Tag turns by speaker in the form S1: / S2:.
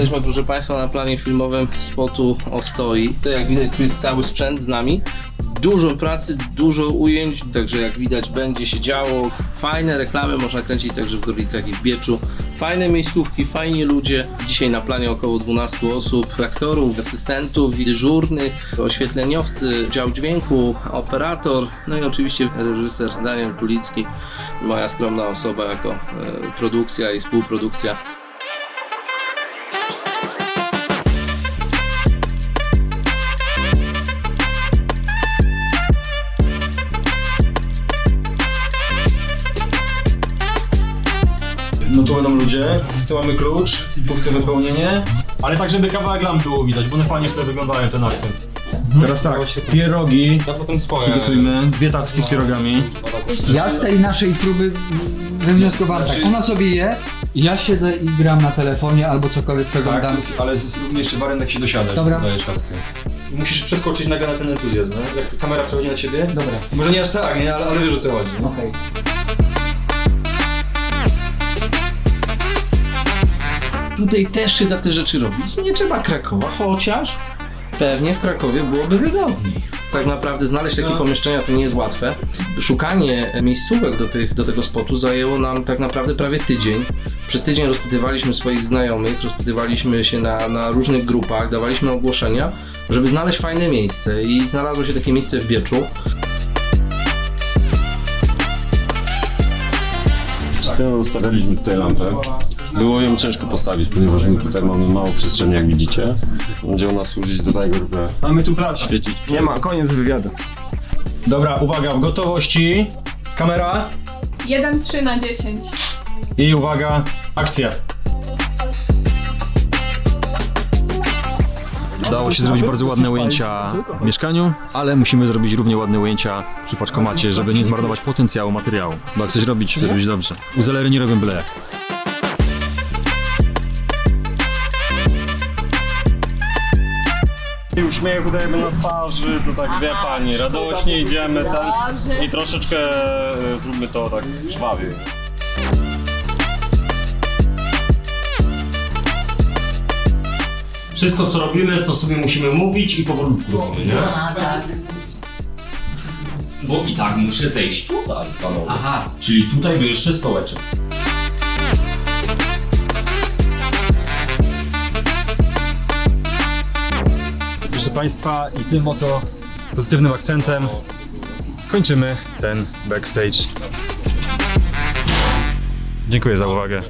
S1: Jesteśmy, proszę Państwa, na planie filmowym spotu Ostoi. To jak widać, tu jest cały sprzęt z nami. Dużo pracy, dużo ujęć, także jak widać będzie się działo. Fajne reklamy można kręcić także w Gorlicach i w Bieczu. Fajne miejscówki, fajni ludzie. Dzisiaj na planie około 12 osób, aktorów, asystentów, dyżurnych, oświetleniowcy, dział dźwięku, operator, no i oczywiście reżyser Daniel Kulicki, moja skromna osoba jako e, produkcja i współprodukcja.
S2: No tu będą ludzie, tu mamy klucz, funkcję wypełnienie.
S3: Ale tak, żeby kawałek lamp było widać, bo one fajnie wtedy wyglądają, ten akcent.
S2: Teraz tak, pierogi,
S3: Ja potem swoje.
S2: przygotujmy, dwie tacki z pierogami.
S4: Ja z tej naszej próby wywnioskowałem tak, ona sobie je, ja siedzę i gram na telefonie albo cokolwiek
S2: Tak,
S4: przeglądam.
S2: ale z, również jeszcze warenek się dosiada,
S4: Dobra.
S2: jak dajesz tackę. Musisz przeskoczyć nagle na ten entuzjazm, nie? Jak kamera przechodzi na ciebie.
S4: Dobra.
S2: Może nie aż tak, nie? Ale, ale wiesz o co chodzi. nie?
S4: Okej.
S1: Tutaj też się da te rzeczy robić. Nie trzeba Krakowa, chociaż pewnie w Krakowie byłoby wygodniej. Tak naprawdę znaleźć takie
S2: No.
S1: pomieszczenia to nie jest łatwe. Szukanie miejscówek do, tych, do tego spotu zajęło nam tak naprawdę prawie tydzień. Przez tydzień rozpytywaliśmy swoich znajomych, rozpytywaliśmy się na, na różnych grupach, dawaliśmy ogłoszenia, żeby znaleźć fajne miejsce i znalazło się takie miejsce w Bieczu.
S5: Chwilą stawialiśmy tutaj lampę. Było ją ciężko postawić, ponieważ my tutaj mamy mało przestrzeni, jak widzicie. Będzie ona służyć do tego, żeby
S2: Mamy tu pracę.
S5: świecić
S6: Nie ma, koniec wywiadu.
S3: Dobra, uwaga, w gotowości.
S2: Kamera.
S7: 1-3 na 10.
S3: I uwaga, akcja.
S8: Udało się zrobić bardzo ładne ujęcia w mieszkaniu, ale musimy zrobić równie ładne ujęcia przy paczkomacie, żeby nie zmarnować potencjału materiału. Bo jak coś robić, to robić dobrze. Uzelery nie robią byle jak.
S5: Uśmiechu dajemy na twarzy, to tak wie pani, radośnie idziemy
S7: Dobrze.
S5: i troszeczkę e, zróbmy to tak żwawiej.
S3: Wszystko co robimy, to sobie musimy mówić i powolutku robimy, nie? Bo i tak muszę zejść tutaj, panowie. Aha. Czyli tutaj by jeszcze stołeczek.
S8: Państwa, i tym oto pozytywnym akcentem kończymy ten backstage. Dziękuję za uwagę.